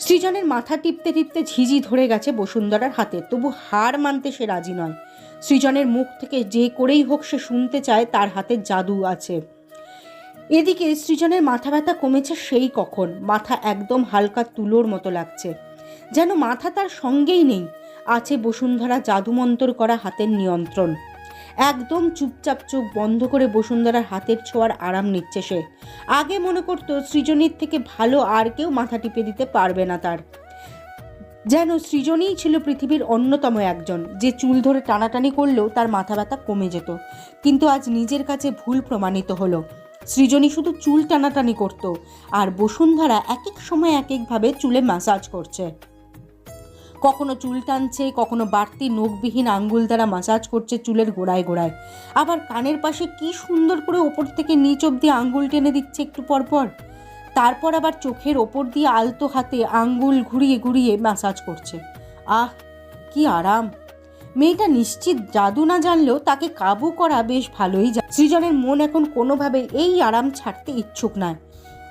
সৃজনের মাথা টিপতে টিপতে ঝিঝি ধরে গেছে বসুন্ধরার হাতে। তবু হার মানতে সে রাজি নয়। সৃজনের মুখ থেকে যে করেই হোক সে শুনতে চায় তার হাতে জাদু আছে। এদিকে সৃজনের মাথা ব্যথা কমেছে সেই কখন। মাথা একদম হালকা তুলোর মতো লাগছে। যেন মাথা তার সঙ্গেই নেই। আছে বসুন্ধরা জাদুমন্তর করা হাতের নিয়ন্ত্রণ। একদম চুপচাপ চোখ বন্ধ করে বসুন্ধরার হাতের ছোঁয়ার আরাম নিচ্ছে সে। আগে মনে করতো সৃজনীর থেকে ভালো আর কেউ মাথা টিপে দিতে পারবে না তার। যেন সৃজনীই ছিল পৃথিবীর অন্যতম একজন, যে চুল ধরে টানাটানি করলেও তার মাথা ব্যথা কমে যেত। কিন্তু আজ নিজের কাছে ভুল প্রমাণিত হলো। সৃজনী শুধু চুল টানাটানি করত, আর বসুন্ধরা এক এক সময় এক একভাবে চুলে ম্যাসাজ করছে। কখনো চুল টানছে, কখনো বাড়তি নখবিহীন আঙ্গুল দ্বারা মাসাজ করছে চুলের গোড়ায় গোড়ায়। আবার কানের পাশে কি সুন্দর করে ওপর থেকে নিচ অব্দি আঙ্গুল টেনে দিচ্ছে একটু পরপর তারপর আবার চোখের ওপর দিয়ে আলতো হাতে আঙ্গুল ঘুরিয়ে ঘুরিয়ে ম্যাসাজ করছে। আহ, কি আরাম! মেয়েটা নিশ্চিত জাদু না জানলেও তাকে কাবু করা বেশ ভালোই যায় সৃজনের মন এখন কোনোভাবে এই আরাম ছাড়তে ইচ্ছুক নয়।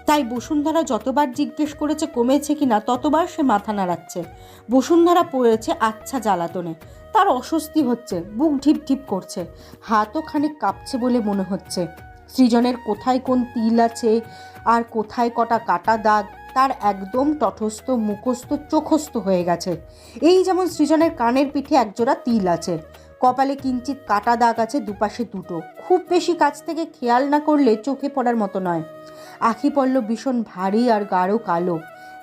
তাই বসুন্ধরা যতবার জিজ্ঞেস করেছে কমেছে কিনা, ততবার সে মাথা নাড়াচ্ছে। বসুন্ধরা পড়েছে আচ্ছা জ্বালাতনে। তার অস্বস্তি হচ্ছে, বুক ঢিপ ঢিপ করছে। হাতও খানিক কাঁপছে বলে মনে হচ্ছে। সৃজনের কোথায় কোন তিল আছে, আর কোথায় কটা কাটা দাগ, তার একদম তটস্থ, মুখস্থ, চোখস্থ হয়ে গেছে। এই যেমন সৃজনের কানের পিঠে একজোড়া তিল আছে। কপালে কিঞ্চিত কাটা দাগ আছে দুপাশে দুটো। খুব বেশি কাছ থেকে খেয়াল না করলে চোখে পড়ার মতো নয়। আখি পড়ল ভীষণ ভারী আর গাঢ় কালো।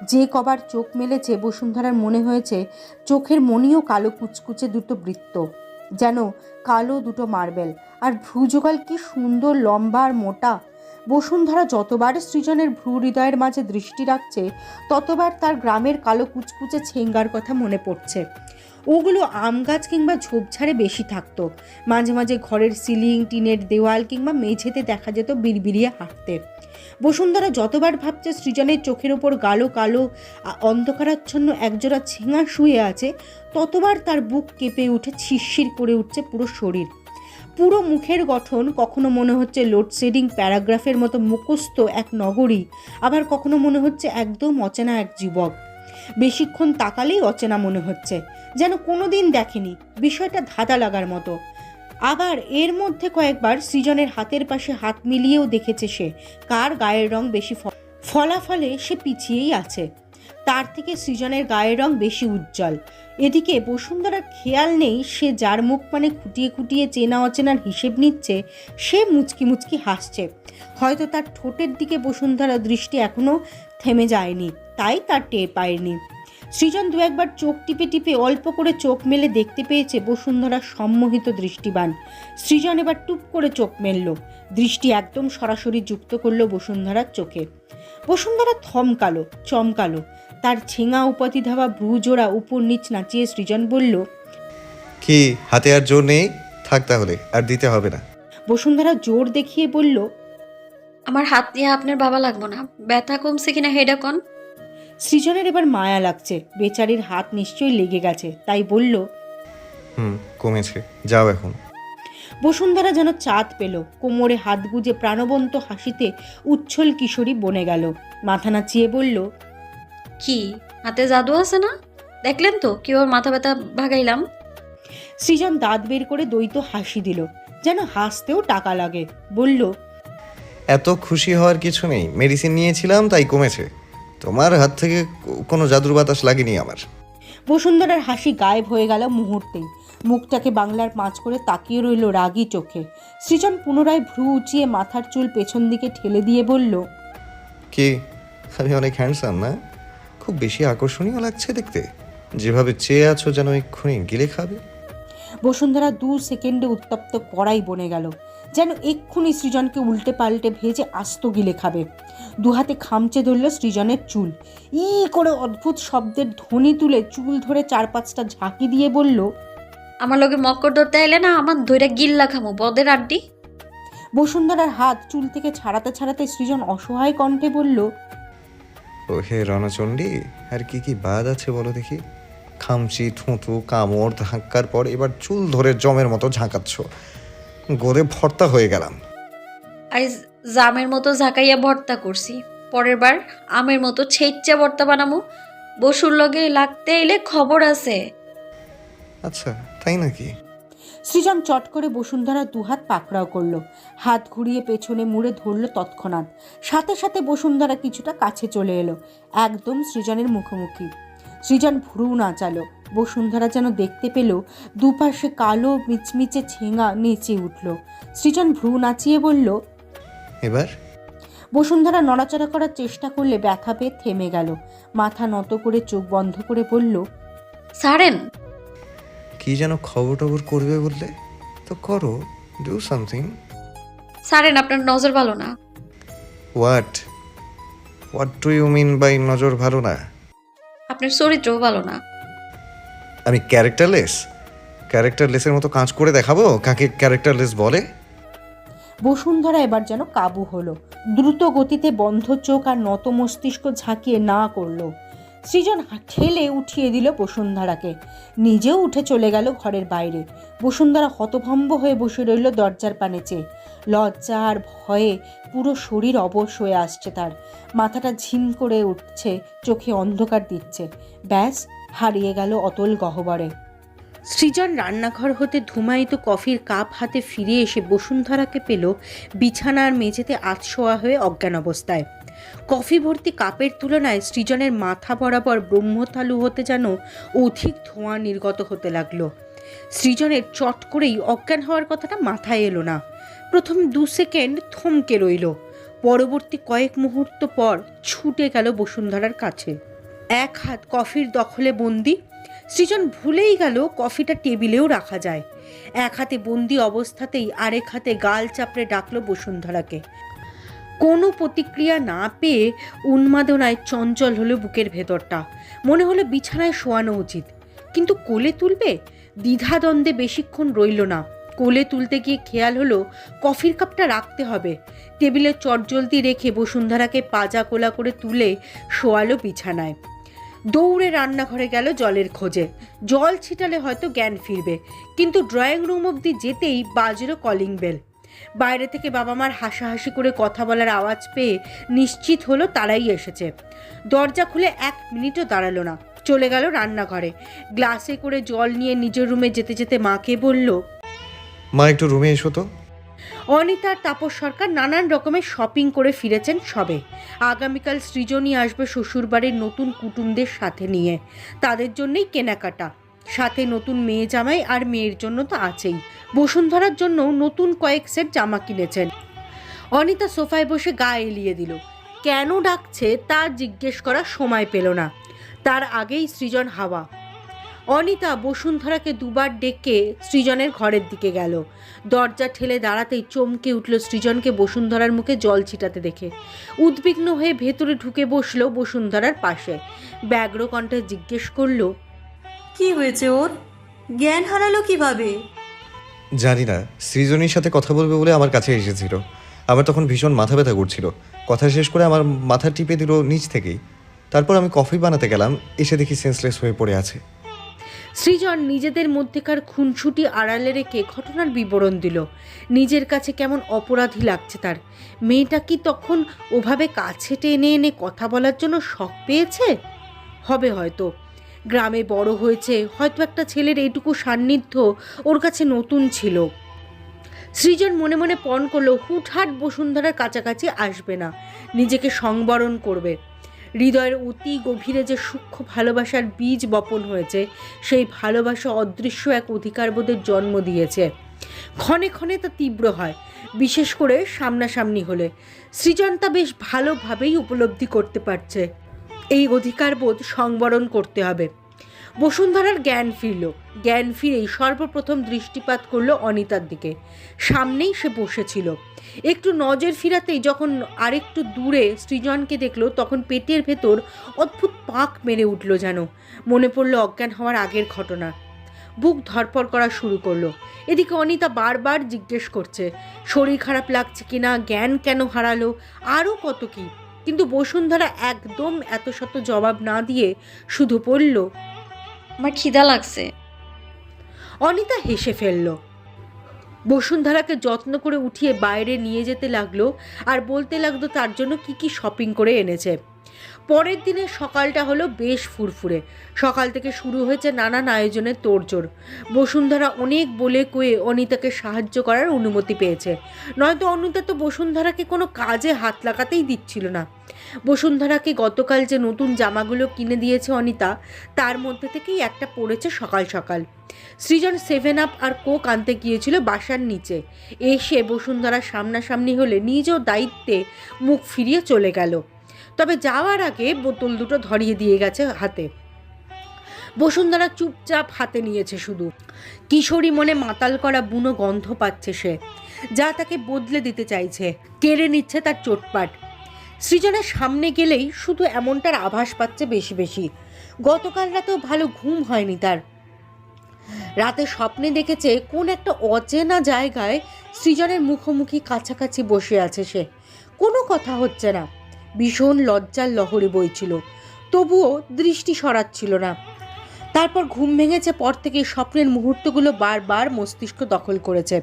যে কবার চোখ মেলেছে, বসুন্ধরার মনে হয়েছে, চোখের মনিও কালো কুচকুচে দুটো বৃত্ত। যেন কালো দুটো মার্বেল। আর ভ্রুযোগাল কি সুন্দর, লম্বা আর মোটা। বসুন্ধরা যতবার সৃজনের ভ্রু হৃদয়ের মাঝে দৃষ্টি রাখছে, ততবার তার গ্রামের কালো কুচকুচে ছেঙ্গার কথা মনে পড়ছে। ওগুলো আম গাছ কিংবা ঝোপঝাড়ে বেশি থাকতো। মাঝে মাঝে ঘরের সিলিং, টিনের দেওয়াল কিংবা মেঝেতে দেখা যেত বিড়বিড়িয়ে হাঁটতে। বসুন্ধরা যতবার ভাবছে সৃজনের চোখের ওপর গালো কালো অন্ধকারাচ্ছন্ন একজোড়া ছেঙা শুয়ে আছে, ততবার তার বুক কেঁপে উঠে শিরশির করে উঠছে পুরো শরীর। পুরো মুখের গঠন কখনো মনে হচ্ছে লোডশেডিং প্যারাগ্রাফের মতো মুখস্থ এক নগরী, আবার কখনো মনে হচ্ছে একদম অচেনা এক যুবক। বেশিক্ষণ তাকালেই অচেনা মনে হচ্ছে, যেন কোনোদিন দেখেনি বিষয়টা ধাঁধা লাগার মতো। আবার এর মধ্যে কয়েকবার সৃজনের হাতের পাশে হাত মিলিয়েও দেখেছে সে, কার গায়ের রং বেশি ফলাফলে সে পিছিয়েই আছে। তার থেকে সৃজনের গায়ের রং বেশি উজ্জ্বল। এদিকে বসুন্ধরার খেয়াল নেই সে যার মুখ মানে খুঁটিয়ে খুঁটিয়ে চেনা অচেনার হিসেব নিচ্ছে, সে মুচকি মুচকি হাসছে। হয়তো তার ঠোঁটের দিকে বসুন্ধরা দৃষ্টি এখনও থেমে যায়নি তাই তার টের পায়নি। সৃজন দু একবার চোখ টিপে টিপে অল্প করে চোখ মেলে দেখতে পেয়েছে বসুন্ধরা সম্মোহিত দৃষ্টিবান। সৃজন এবার টুপ করে চোখ মেলল দৃষ্টি একদম সরাসরি যুক্ত করল বসুন্ধরার চোখে। বসুন্ধরা থমকালো চমকালো তার ছেঙা উপাধি ধাওয়া ভ্রু জোড়া উপর নিচ নাচিয়ে সৃজন বলল কি হাতে আর জোর নেই? থাক তাহলে আর দিতে হবে না। বসুন্ধরা জোর দেখিয়ে বলল আমার হাত দিয়ে আপনার বাবা লাগবো না। ব্যথা কমছে কিনা হেডা কন সৃজনের এবার মায়া লাগছে। বেচারির হাত নিশ্চয়ই লেগে গেছে তাই বলল হুম কমেছে। যাও এখন। বসুন্ধরা যেন চাঁদ পেল। কোমরে হাত গুজে প্রাণবন্ত হাসিতে উচ্ছল কিশোরী বনে গেল। মাথা নাচিয়ে বলল কি? হাতে জাদু আছে না? দেখলেন তো কীভাবে মাথা ব্যথা ভাগাইলাম। সৃজন দাঁত বের করে দ্বৈত হাসি দিল। যেন হাসতেও টাকা লাগে। বলল এত খুশি হওয়ার কিছু নেই। মেডিসিন নিয়েছিলাম তাই কমেছে। তোমার হাত থেকে কোনো জাদুর বাতাস লাগেনি আমার। বসুন্ধরার হাসি গায়েব হয়ে গেল মুহূর্তেই। মুখটাকে বাংলার পাঁচ করে তাকিয়ে রইল রাগী চোখে। সৃজন পুনরায় ভ্রু উঁচিয়ে মাথার চুল পেছন দিকে ঠেলে দিয়ে বলল কি? আমি অনেক হ্যান্ডসাম না? খুব বেশি আকর্ষণীয় লাগছে দেখতে। যেভাবে চেয়ে আছো যেন এক্ষুনি গিলে খাবে। বসুন্ধরা দু সেকেন্ডে উত্তপ্ত কড়াই বনে গেল। যেন এক্ষুনি সৃজনকে উল্টে পাল্টে ভেজে আস্ত গিলে খাবে। দুহাতে খামচে ধরল সৃজনের চুল। ই করে অদ্ভুত শব্দের ধ্বনি তুলে চুল ধরে চার পাঁচটা ঝাঁকি দিয়ে বলল আমার লগে মক্কর ধরতে এলে না আমার ধৈরা গিল্লা খামো বদের আড্ডি। বসুন্ধরার হাত চুল থেকে ছাড়াতে ছাড়াতে সৃজন অসহায় কণ্ঠে বলল ও হে রণচণ্ডী আর কি কি বাদ আছে বলো দেখি? খামচি ঠুঁটু কামড় ধাক্কার পর এবার চুল ধরে জমের মতো ঝাঁকাচ্ছ। গোদে ভর্তা হয়ে গেলাম। আইজ জামের মতো ঝাঁকাইয়া ভর্তা করছি। পরের বার আমের মতো ছেচ্চা ভর্তা বানামু। বসুর লগে লাগতে এলে খবর আছে। আচ্ছা তাই নাকি? সৃজন চট করে বসুন্ধরা দুহাত পাকড়াও করল। হাত ঘুরিয়ে পেছনে মুড়ে ধরল তৎক্ষণাৎ। সাথে সাথে বসুন্ধরা কিছুটা কাছে চলে এলো। একদম সৃজনের মুখোমুখি। সৃজন ভুরু নাচালো। বসুন্ধরা যেন দেখতে পেল দুপাশে কালো মিচমিচে ছেঙা নেচে উঠল। সৃজন ভ্রু নাচিয়ে বলল এবার? বসুন্ধরা নড়াচড়া করার চেষ্টা করলে ব্যথা পেয়ে থেমে গেল। মাথা নত করে চোখ বন্ধ করে বলল সারেন। কি যেন খবর টবর করবে বললে? তো করো ডু সামথিং সারেন আপনার নজর ভালো না। What what do you mean by নজর ভালো না? আপনার চরিত্রও ভালো না। আমি ক্যারেক্টারলেস ক্যারেক্টারলেসের মতো কাজ করে দেখাবো? কাকে ক্যারেক্টারলেস বলে? বসুন্ধরা এবার যেন কাবু হলো। দ্রুত গতিতে বন্ধ চোখ আর নত মস্তিষ্ক ঝাঁকিয়ে না করল। সৃজন ঠেলে উঠিয়ে দিল বসুন্ধরাকে। নিজেও উঠে চলে গেল ঘরের বাইরে। বসুন্ধরা হতভম্ব হয়ে বসে রইল দরজার পানে চেয়ে। লজ্জা আর ভয়ে পুরো শরীর অবশ হয়ে আসছে তার। মাথাটা ঝিম করে উঠছে, চোখে অন্ধকার দিচ্ছে। ব্যাস হারিয়ে গেল অতল গহ্বরে। সৃজন রান্নাঘর হতে ধুমায়িত কফির কাপ হাতে ফিরে এসে বসুন্ধরাকে পেল বিছানার মেঝেতে আতশোয়া হয়ে অজ্ঞান অবস্থায়। কফি ভর্তি কাপের তুলনায় সৃজনের মাথা বরাবর ব্রহ্মতালু হতে যেন অধিক ধোঁয়া নির্গত হতে লাগল। সৃজনের চট করেই অজ্ঞান হওয়ার কথাটা মাথায় এলো না। প্রথম দু সেকেন্ড থমকে রইল। পরবর্তী কয়েক মুহূর্ত পর ছুটে গেল বসুন্ধরার কাছে। এক হাত কফির দখলে বন্দি। সৃজন ভুলেই গেল কফিটা টেবিলেও রাখা যায়। এক হাতে বন্দি অবস্থাতেই আরেক হাতে গাল চাপড়ে ডাকলো বসুন্ধরাকে। কোনো প্রতিক্রিয়া না পেয়ে উন্মাদনায় চঞ্চল হলো বুকের ভেতরটা। মনে হলো বিছানায় শোয়ানো উচিত। কিন্তু কোলে তুলবে? দ্বিধাদ্বন্দ্বে বেশিক্ষণ রইল না। কোলে তুলতে গিয়ে খেয়াল হলো কফির কাপটা রাখতে হবে। টেবিলে চটজলদি রেখে বসুন্ধরাকে পাজা কোলা করে তুলে শোয়ালো বিছানায়। দৌড়ে রান্নাঘরে গেল জলের খোঁজে। জল ছিটালে হয়তো জ্ঞান ফিরবে, কিন্তু ড্রয়িং রুম অবধি যেতেই বাজলো কলিং বেল। বাইরে থেকে বাবা মার হাসাহাসি করে কথা বলার আওয়াজ পেয়ে নিশ্চিত হলো তারাই এসেছে। দরজা খুলে এক মিনিটও দাঁড়াল না, চলে গেল রান্নাঘরে। গ্লাসে করে জল নিয়ে নিজের রুমে যেতে যেতে মাকে বলল, মা, একটু রুমে এসো তো। অনিতা আর তাপস সরকার নানান রকমের শপিং করে ফিরেছেন সবে। আগামীকাল সৃজনী আসবে শ্বশুরবাড়ির নতুন কুটুমদের সাথে নিয়ে। তাদের জন্যই কেনাকাটা। সাথে নতুন মেয়ে জামাই আর মেয়ের জন্য তো আছেই। বসুন্ধরার জন্য নতুন কয়েক সেট জামা কিনেছেন। অনিতা সোফায় বসে গা এলিয়ে দিল। কেন ডাকছে তা জিজ্ঞেস করার সময় পেল না। তার আগেই সৃজন হাওয়া। অনিতা বসুন্ধরাকে দুবার ডেকে সৃজনের ঘরের দিকে গেল। দরজা ঠেলে দাঁড়াতেই চমকে উঠল সৃজনকে বসুন্ধরার মুখে জল ছিটাতে দেখে। উদ্বিগ্ন হয়ে ভেতরে ঢুকে বসল বসুন্ধরার পাশে। ব্যগ্র কণ্ঠে জিজ্ঞেস করল কি হয়েছে ওর? জ্ঞান হারালো কীভাবে? জানি না সৃজনীর সাথে কথা বলবে বলে আমার কাছে এসেছিল। আমার তখন ভীষণ মাথা ব্যথা করছিল। কথা শেষ করে আমার মাথা টিপে দিল নিচ থেকেই। তারপর আমি কফি বানাতে গেলাম এসে দেখি সেন্সলেস হয়ে পড়ে আছে। সৃজন নিজেদের মধ্যেকার খুনছুটি আড়ালে রেখে ঘটনার বিবরণ দিল। নিজের কাছে কেমন অপরাধী লাগছে তার। মেয়েটা কি তখন ওভাবে কাছে টেনে এনে কথা বলার জন্য শখ পেয়েছে? হবে হয়তো। গ্রামে বড় হয়েছে, হয়তো একটা ছেলের এইটুকু সান্নিধ্য ওর কাছে নতুন ছিল। সৃজন মনে মনে পণ করল, হুটহাট বসুন্ধরার কাছাকাছি আসবে না। নিজেকে সংবরণ করবে। হৃদয়ের অতি গভীরে যে সূক্ষ্ম ভালোবাসার বীজ বপন হয়েছে, সেই ভালোবাসা অদৃশ্য এক অধিকারবোধের জন্ম দিয়েছে। ক্ষণে ক্ষণে তা তীব্র হয়, বিশেষ করে সামনাসামনি হলে। সৃজন তা বেশ ভালোভাবেই উপলব্ধি করতে পারছে। এই অধিকারবোধ সংবরণ করতে হবে। বসুন্ধরার জ্ঞান ফিরল। জ্ঞান ফিরেই সর্বপ্রথম দৃষ্টিপাত করল অনিতার দিকে। সামনেই সে বসেছিল। একটু নজর ফিরাতেই যখন আরেকটু দূরে সৃজনকে দেখল, তখন পেটের ভেতর অদ্ভুত পাক মেরে উঠল যেন। মনে পড়ল অজ্ঞান হওয়ার আগের ঘটনা। বুক ধরপড় করা শুরু করল। এদিকে অনিতা বারবার জিজ্ঞেস করছে, শরীর খারাপ লাগছে কিনা জ্ঞান কেন হারালো? আরও কত কি? কিন্তু বসুন্ধরা একদম এত শত জবাব না দিয়ে শুধু আমার খিদা লাগছে। অনিতা হেসে ফেলল। বসুন্ধরাকে যত্ন করে উঠিয়ে বাইরে নিয়ে যেতে লাগল আর বলতে লাগল তার জন্য কি কি শপিং করে এনেছে। পরের দিনের সকালটা হলো বেশ ফুরফুরে। সকাল থেকে শুরু হয়েছে নানান আয়োজনের তোড়জোড়। বসুন্ধরা অনেক বলে কয়ে অনিতাকে সাহায্য করার অনুমতি পেয়েছে। নয়তো অনিতা তো বসুন্ধরাকে কোনো কাজে হাত লাগাতেই দিচ্ছিল না। বসুন্ধরাকে গতকাল যে নতুন জামাগুলো কিনে দিয়েছে অনিতা, তার মধ্যে থেকেই একটা পড়েছে সকাল সকাল। সৃজন সেভেন আপ আর কোক আনতে গিয়েছিল বাসার নিচে। এসে বসুন্ধরা সামনাসামনি হলে নিজেও দায়িত্বে মুখ ফিরিয়ে চলে গেল। তবে যাওয়ার আগে বোতল দুটো ধরিয়ে দিয়ে গেছে হাতে। বসুন্ধরা চুপচাপ হাতে নিয়েছে শুধু। কিশোরী মনে মাতাল করা বুনো গন্ধ পাচ্ছে সে, যা তাকে বদলে দিতে চাইছে, কেড়ে নিচ্ছে তার চোটপাট। সৃজনের সামনে গেলেই শুধু এমনটার আভাস পাচ্ছে বেশি বেশি। গতকাল রাতেও ভালো ঘুম হয়নি তার। রাতে স্বপ্নে দেখেছে কোন একটা অচেনা জায়গায় সৃজনের মুখোমুখি কাছাকাছি বসে আছে সে। কোনো কথা হচ্ছে না। ভীষণ লজ্জার লহরি বইছিল। তবুও দৃষ্টি সরাচ্ছিল না। তারপর ঘুম ভেঙেছে পর থেকে স্বপ্নের মুহূর্তগুলো বারবার মস্তিষ্ক দখল করেছে।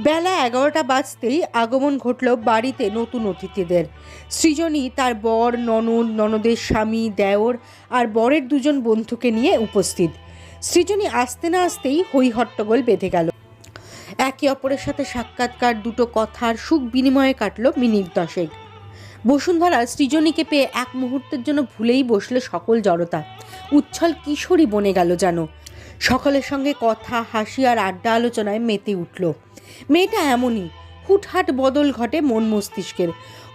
বেলা এগারোটা বাজতেই আগমন ঘটল বাড়িতে নতুন অতিথিদের। সৃজনী, তার বর, ননদ, ননদের স্বামী, দেওর আর বরের দুজন বন্ধুকে নিয়ে উপস্থিত। সৃজনী আসতে না আসতেই হই হট্টগোল বেঁধে গেল। একে অপরের সাথে সাক্ষাৎকার, দুটো কথার সুখ বিনিময়ে কাটল মিনিট দশেক। বসুন্ধরা সৃজনীকে পেয়ে এক মুহূর্তের জন্য ভুলেই বসলে সকল জড়তা। উচ্ছল কিশোরী বনে গেল যেন। সকলের সঙ্গে কথা, হাসি আর আড্ডা আলোচনায় মেতে উঠল। মেয়েটা এমনই, হুটহাট বদল ঘটে মন মস্তিষ্কের।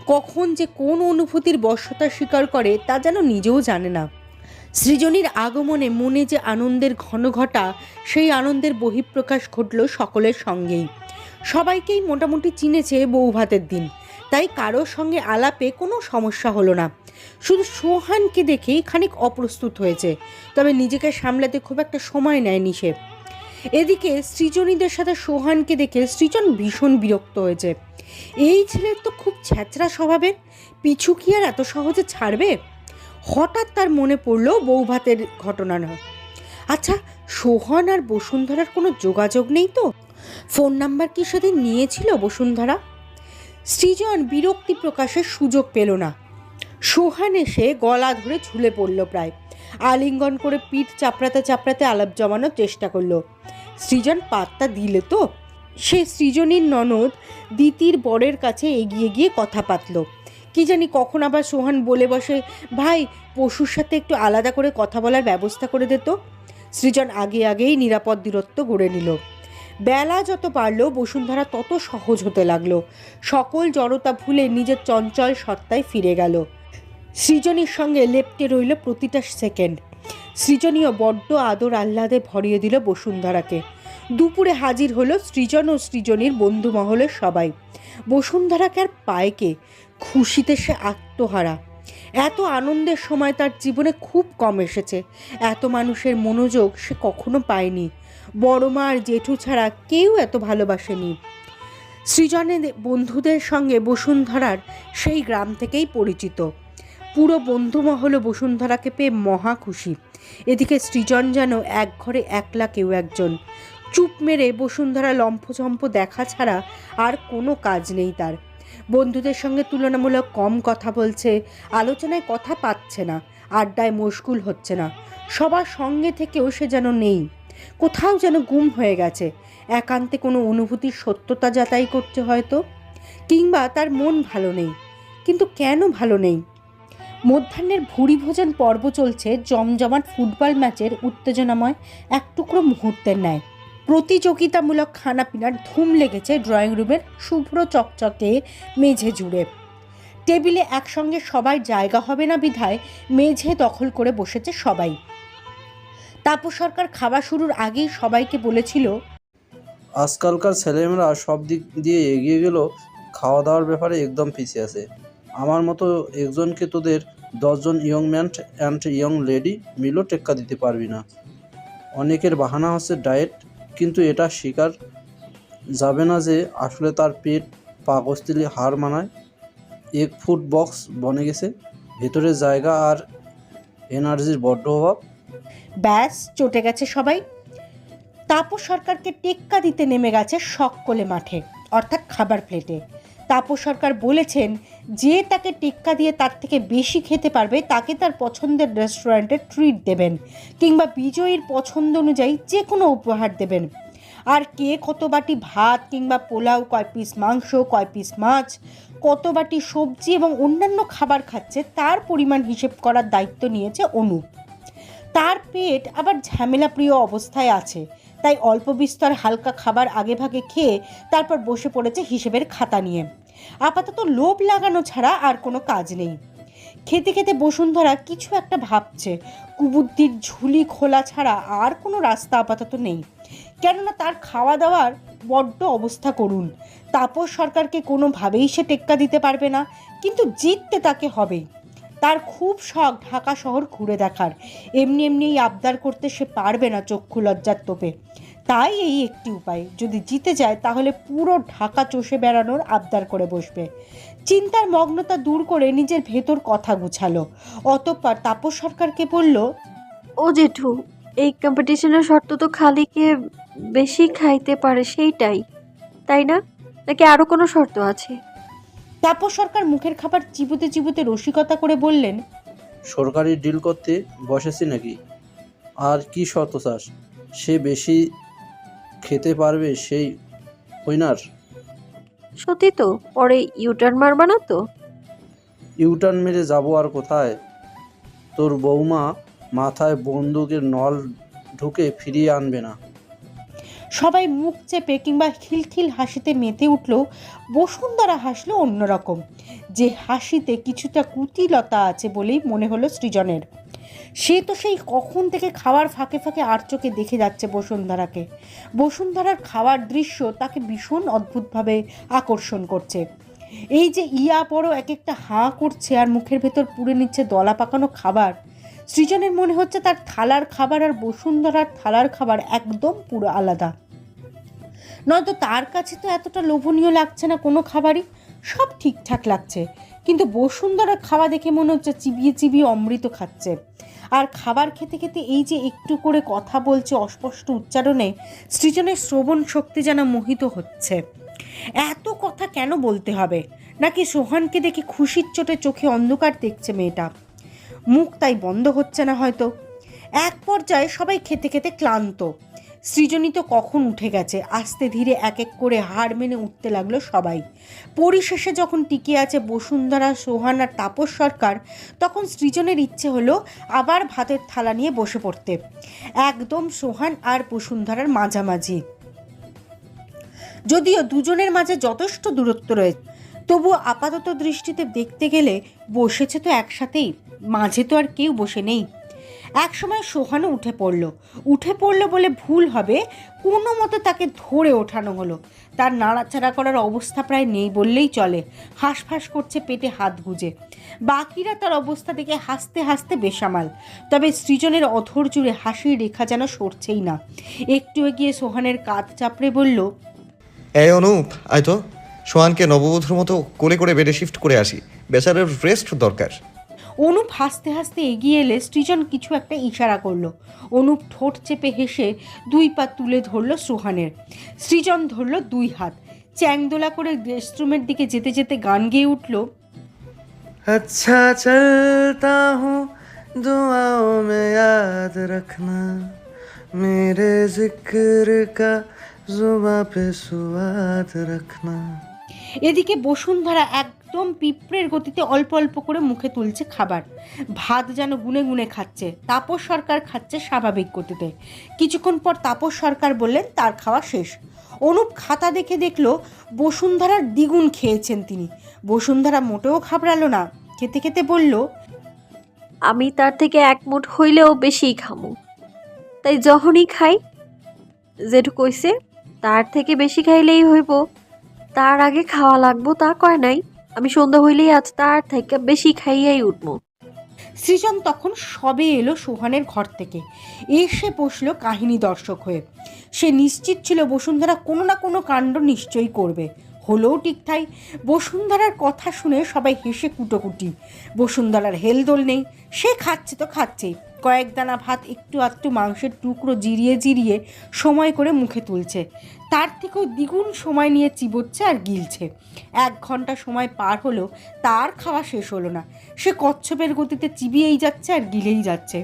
কখন যে কোন অনুভূতির বশ্যতা স্বীকার করে তা যেন নিজেও জানে না। সৃজনীর আগমনে মনে যে আনন্দের ঘন ঘটা, সেই আনন্দের বহিঃপ্রকাশ ঘটল সকলের সঙ্গেই। সবাইকেই মোটামুটি চিনেছে বৌভাতের দিন। তাই কারোর সঙ্গে আলাপে কোনো সমস্যা হলো না। শুধু সোহানকে দেখেই খানিক অপ্রস্তুত হয়েছে, তবে নিজেকে সামলাতে খুব একটা সময় নেয়নি সে। এদিকে সৃজনীদের সাথে সোহানকে দেখে সৃজন ভীষণ বিরক্ত হয়েছে। এই ছেলের তো খুব ছ্যাচরা স্বভাবের, পিছু কি আর এত সহজে ছাড়বে? হঠাৎ তার মনে পড়ল বৌভাতের ঘটনা না। আচ্ছা সোহান আর বসুন্ধরার কোনো যোগাযোগ নেই তো? ফোন নাম্বার কি সেদিন নিয়েছিল বসুন্ধরা? সৃজন বিরক্তি প্রকাশের সুযোগ পেল না। সোহান এসে গলা ধরে ঝুলে পড়ল প্রায়। আলিঙ্গন করে পিঠ চাপড়াতে চাপড়াতে আলাপ জমানোর চেষ্টা করল। সৃজন পাত্তা দিলে তো। সে সৃজনীর ননদ দিতির বরের কাছে এগিয়ে গিয়ে কথা পাতল। কি জানি কখন আবার সোহান বলে বসে, ভাই, পশুর সাথে একটু আলাদা করে কথা বলার ব্যবস্থা করে দিত সৃজন আগে আগেই নিরাপদ দূরত্ব গড়ে নিল। বেলা যত পারল বসুন্ধরা তত সহজ হতে লাগল। সকল জড়তা ভুলে নিজের চঞ্চল সত্তায় ফিরে গেল। সৃজনীর সঙ্গে লেপ্টে রইল প্রতিটা সেকেন্ড। সৃজনীয় বড্ড আদর আহ্লাদে ভরিয়ে দিল বসুন্ধরাকে। দুপুরে হাজির হলো সৃজন ও সৃজনীর বন্ধু মহলের সবাই। বসুন্ধরাকে আর পায়কে খুশিতে সে আত্মহারা। এত আনন্দের সময় তার জীবনে খুব কম এসেছে। এত মানুষের মনোযোগ সে কখনো পায়নি। বড় জেঠু ছাড়া কেউ এত ভালোবাসেনি। সৃজনের বন্ধুদের সঙ্গে বসুন্ধরার সেই গ্রাম থেকেই পরিচিত। পুরো বন্ধুমহল বসুন্ধরাকে পেয়ে মহা খুশি। এদিকে সৃজন যেন এক ঘরে একলা কেউ একজন। চুপ মেরে বসুন্ধরা লম্ফঝম্প দেখা ছাড়া আর কোনো কাজ নেই তার। বন্ধুদের সঙ্গে তুলনামূলক কম কথা বলছে, আলোচনায় কথা পাচ্ছে না, আড্ডায় মশগুল হচ্ছে না। সবার সঙ্গে থেকেও সে যেন নেই। কোথাও যেন গুম হয়ে গেছে। একান্তে কোনো অনুভূতির সত্যতা যাচাই করতে হয়তো, কিংবা তার মন ভালো নেই। কিন্তু কেন ভালো নেই? মধ্যাহ্নের ভুরি ভোজন পর্ব চলছে জমজমাট ফুটবল ম্যাচের উত্তেজনাময় এক টুকরো মুহূর্তের ন্যায়। প্রতিযোগিতামূলক খানাপিনার ধুম লেগেছে ড্রয়িং রুমের শুভ্র চকচকে মেঝে জুড়ে। টেবিলে একসঙ্গে সবার জায়গা হবে না বিধায় মেঝে দখল করে বসেছে সবাই। তাপস সরকার খাওয়া শুরুর আগেই সবাইকে বলেছিল, আজকালকার ছেলেমেয়েরা সব দিক দিয়ে এগিয়ে গেল খাওয়া দাওয়ার ব্যাপারে একদম পিছিয়ে আছে। আমার মতো একজনকে তোদের দশজন young man and young lady মিলও টেক্কা দিতে পারবি না। অনেকের বাহানা হচ্ছে ডায়েট কিন্তু এটা স্বীকার যাবে না যে আসলে তার পেট পাকস্থলী হার মানায়। এক ফুট বক্স বনে গেছে, ভেতরে জায়গা আর এনার্জির বড্ড অভাব। ব্যাস, চটে গেছে সবাই। তাপস সরকারকে টেক্কা দিতে নেমে গেছে সকলে মাঠে, অর্থাৎ খাবার প্লেটে। তাপস সরকার বলেছেন, যে তাকে টেক্কা দিয়ে তার থেকে বেশি খেতে পারবে, তাকে তার পছন্দের রেস্টুরেন্টে ট্রিট দেবেন, কিংবা বিজয়ীর পছন্দ অনুযায়ী যে কোনো উপহার দেবেন। আর কে কত বাটি ভাত কিংবা পোলাও, কয় পিস মাংস, কয় পিস মাছ, কত বাটি সবজি এবং অন্যান্য খাবার খাচ্ছে, তার পরিমাণ হিসেব করার দায়িত্ব নিয়েছে অনুপ। তার পেট আবার ঝামেলা প্রিয় অবস্থায় আছে। তাই অল্প বিস্তর হালকা খাবার আগে ভাগে খেয়ে তারপর বসে পড়েছে হিসেবের খাতা নিয়ে। আপাতত লোভ লাগানো ছাড়া আর কোনো কাজ নেই। খেতে খেতে বসুন্ধরা কিছু একটা ভাবছে। কুবুদ্ধির ঝুলি খোলা ছাড়া আর কোনো রাস্তা আপাতত নেই। কেননা তার খাওয়া দাওয়ার বড্ড অবস্থা করুন তাপস সরকারকে কোনোভাবেই সে টেক্কা দিতে পারবে না, কিন্তু জিততে তাকে হবেই তার খুব শখ ঢাকা শহর ঘুরে দেখার। এমনি এমনি আবদার করতে সে পারবে না চক্ষু লজ্জার তোপে। তাই এই একটি উপায়, যদি জিতে যায় তাহলে পুরো ঢাকা চষে বেড়ানোর আবদার করে বসবে। চিন্তার মগ্নতা দূর করে নিজের ভেতর কথা গুছালো। অতঃপর তাপস সরকারকে বলল, ও জেঠু, এই কম্পিটিশনের শর্ত তো খালিকে বেশি খাইতে পারে সেইটাই, তাই না? নাকি আরও কোনো শর্ত আছে? তাপস সরকার মুখের খাবার চিবুতে চিবুতে রসিকতা করে বললেন সরকারি ডিল করতে বসেছি নাকি? আর কি শর্ত চাস? সে বেশি খেতে পারবে সেই উইনার সত্যি তো পরে ইউটার্ন মারবা না তো? ইউটার্ন মেরে যাব আর কোথায়? তোর বৌমা মাথায় বন্দুকের নল ঢুকে ফিরিয়ে আনবে না। সবাই মুখ চেপে কিংবা খিলখিল হাসিতে মেতে উঠল, বসুন্ধরা হাসলো অন্যরকম। যে হাসিতে কিছুটা কুটিলতা আছে বলেই মনে হলো সৃজনের। সে তো সেই কখন থেকে খাওয়ার ফাঁকে ফাঁকে আর চোখে দেখে যাচ্ছে বসুন্ধরাকে। বসুন্ধরার খাওয়ার দৃশ্য তাকে ভীষণ অদ্ভুতভাবে আকর্ষণ করছে। এই যে ইয়া বড় এক একটা হাঁ করছে আর মুখের ভেতর পুড়ে নিচ্ছে দলা পাকানো খাবার সৃজনের মনে হচ্ছে তার থালার খাবার আর বসুন্ধরার থালার খাবার একদম পুরো আলাদা। নয়তো তার কাছে তো এতটা লোভনীয় লাগছে না কোনো খাবারই, সব ঠিকঠাক লাগছে। কিন্তু বসুন্ধরা খাওয়া দেখে মনে হচ্ছে চিবিয়ে চিবিয়ে অমৃত খাচ্ছে। আর খাবার খেতে খেতে এই যে একটু করে কথা বলছে অস্পষ্ট উচ্চারণে, সৃজনের শ্রবণ শক্তি যেন মোহিত হচ্ছে। এত কথা কেন বলতে হবে? নাকি সোহানকে দেখে খুশির চোটে চোখে অন্ধকার দেখছে মেয়েটা? মুখ তাই বন্ধ হচ্ছে না হয়তো। এক পর্যায়ে সবাই খেতে খেতে ক্লান্ত। সৃজনী তো কখন উঠে গেছে? আস্তে ধীরে এক এক করে হার মেনে উঠতে লাগল সবাই। পরিশেষে যখন টিকে আছে বসুন্ধরা, সোহান আর তাপস সরকার, তখন সৃজনের ইচ্ছে হলো আবার ভাতের থালা নিয়ে বসে পড়তে। একদম সোহান আর বসুন্ধরার মাঝামাঝি। যদিও দুজনের মাঝে যথেষ্ট দূরত্ব রয়েছে তবু আপাতত দৃষ্টিতে দেখতে গেলে বসেছে তো একসাথেই, মাঝে তো আর কেউ বসে নেই। একসময় সোহানও উঠে পড়ল। উঠে পড়ল বলে ভুল হবে, কোনো মতো তাকে ধরে ওঠানো হলো। তার নাড়াচাড়া করার অবস্থা প্রায় নেই বললেই চলে, হাঁসফাঁস করছে পেটে হাত গুজে। বাকিরা তার অবস্থা দেখে হাসতে হাসতে বেসামাল, তবে সৃজনের অধর জুড়ে হাসির রেখা যেন সরছেই না। একটু এগিয়ে সোহানের কাঁধ চাপড়ে বলল, এই অনুপ, আয় তো। সোহানকে নববধুর মতো কোলে করে বেডে শিফট করে আসি। বেচারের রেস্ট দরকার। অনুপ হাসতে হাসতে এগিয়ে এলে সৃজন কিছু একটা ইশারা করল। অনুপ ঠোঁট চেপে হেসে দুই পা তুলে ধরল সোহানের। সৃজন ধরল দুই হাত। চ্যাংদোলা করে রেস্টরুমের দিকে যেতে যেতে গান গেয়ে উঠল আচ্ছা চলতা হুঁ দুয়াও মে ইয়াদ রাখনা। মেরে জিক্র কা জুবা পে সুয়াদ রাখনা। এদিকে বসুন্ধরা একদম পিঁপড়ের গতিতে অল্প অল্প করে মুখে তুলছে খাবার। ভাত যেন গুনে গুনে খাচ্ছে। তাপস সরকার খাচ্ছে স্বাভাবিক গতিতে। কিছুক্ষণ পর তাপস সরকার বললেন, তার খাওয়া শেষ। অনুপ খাতা দেখে দেখল, বসুন্ধরার দ্বিগুণ খেয়েছেন তিনি। বসুন্ধরা মোটেও ঘাবড়ালো না। খেতে খেতে বলল, আমি তার থেকে এক মুঠ হইলেও বেশিই খামু। তাই যখনই খাই জেঠু কইছে তার থেকে বেশি খাইলেই হইব। তার আগে খাওয়া লাগবো, তা কয় নাই। আমি সন্ধ্যা হইলেই আজ তার থেকে বেশি খাইয়াই উঠবো। সৃজন তখন সবে এলো সোহানের ঘর থেকে। এসে বসল কাহিনী দর্শক হয়ে। সে নিশ্চিত ছিল বসুন্ধরা কোনো না কোনো কাণ্ড নিশ্চয়ই করবে। হলেও ঠিকঠাই বসুন্ধরার কথা শুনে সবাই হেসে কুটোকুটি। বসুন্ধরার হেলদোল নেই। সে খাচ্ছে তো খাচ্ছেই। কয়েক দানা ভাত একটু আধটু মাংসের টুকরো জিরিয়ে জিরিয়ে সময় করে মুখে তুলছে। তার থেকেও দ্বিগুণ সময় নিয়ে চিবোচ্ছে আর গিলছে। এক ঘণ্টা সময় পার হলো তার খাওয়া শেষ হলো না। সে কচ্ছপের গতিতে চিবিয়েই যাচ্ছে আর গিলেই যাচ্ছে।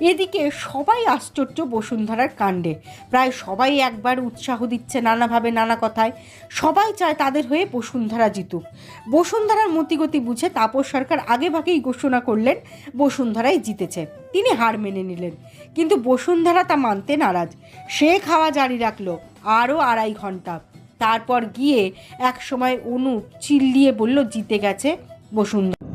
এদিকে সবাই আশ্চর্য বসুন্ধরার কাণ্ডে। প্রায় সবাই একবার উৎসাহ দিচ্ছে নানাভাবে নানা কথায়। সবাই চায় তাদের হয়ে বসুন্ধরা জিতুক। বসুন্ধরার মতিগতি বুঝে তাপস সরকার আগে ভাগেই ঘোষণা করলেন, বসুন্ধরাই জিতেছে। তিনি হার মেনে নিলেন। কিন্তু বসুন্ধরা তা মানতে নারাজ। সে খাওয়া জারি রাখল আরও আড়াই ঘণ্টা তারপর গিয়ে এক সময় অনুপ চিল্লিয়ে বলল, জিতে গেছে বসুন্ধরা।